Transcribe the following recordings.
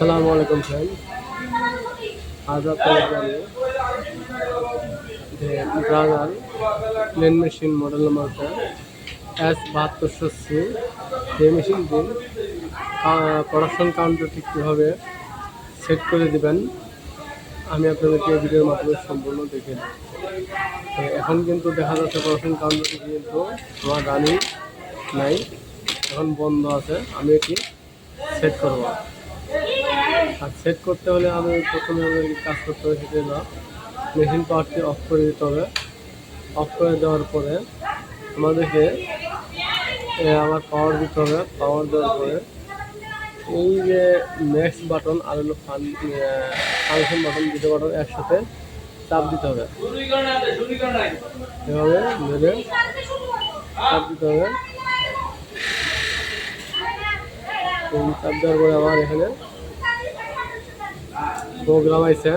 আসসালামু আলাইকুম ফ্রেন্ড আজ আপনাদের জানিয়ে যে ব্রাজার প্লেন মেশিন মডেল নাম্বারটা এস বাহাত্তরশো সি, যে মেশিনটি প্রোডাকশন কাউন্টারটি কীভাবে সেট করে দিবেন, আমি আপনাদেরকে ভিডিওর মাধ্যমে সম্পূর্ণ দেখে এখন কিন্তু দেখা যাচ্ছে প্রোডাকশন কাউন্টারটি কিন্তু আমার রানিং নাই, এখন বন্ধ আছে, আমি এটি সেট করব। আর সেট করতে হলে আমি প্রথমে আমাদেরকে কাজ করতে হবে সেটা হলো মেশিন পাওয়ারটি অফ করে দিতে হবে। অফ করে দেওয়ার পরে আমাদেরকে আমার পাওয়ার দিতে হবে। পাওয়ার দেওয়ার পরে এই যে ম্যাক্স বাটন আর হলো ফান ফাংশন বাটন দুটো বাটন একসাথে চাপ দিতে হবে। এভাবে ধরে চাপ দিতে হবে। চাপ দেওয়ার পরে আমার এখানে প্রোগ্রাম আছে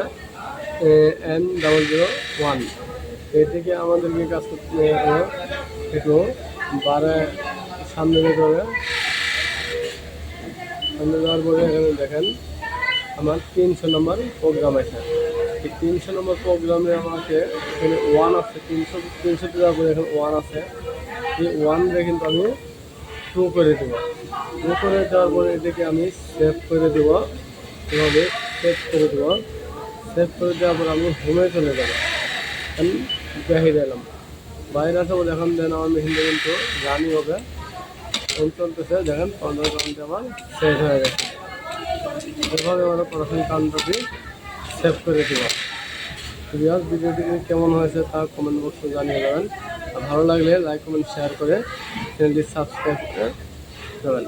এন ডাবল জিরো ওয়ান এই থেকে আমাদেরকে কাজ করতে হবে একটু বারে সামনে যেতে হবে। সামনে যাওয়ার পরে এখানে দেখেন, আমার তিনশো নম্বর প্রোগ্রাম আছে। এই তিনশো নম্বর প্রোগ্রামে আমাকে এখানে ওয়ান আছে, তিনশো তিনশো দেওয়ার পরে এখানে ওয়ান আছে। এই ওয়ান কিন্তু আমি টু করে দেবো। টু করে দেওয়ার পরে এটাকে আমি সেভ করে দেবো। এভাবে সেভ করে দেবো। সেভ করে দেওয়ার পর আমি হোমে চলে যাব। আমি বাইরে এলাম। বাইরে আসার পর এখন দেন আমার মেশিনটা কিন্তু রানি হবে। চলতেছে, দেখেন, পনেরো কাউন্টে আমার সেভ হয়ে গেছে। এভাবে আমরা পড়াশোনা কাউন্টারটি সেভ করে দেবো। ভিডিওটি ভিডিওটি কেমন হয়েছে তা কমেন্ট বক্সে জানিয়ে দেবেন। আর ভালো লাগলে লাইক কমেন্ট শেয়ার করে চ্যানেলটি সাবস্ক্রাইব করে দেবেন।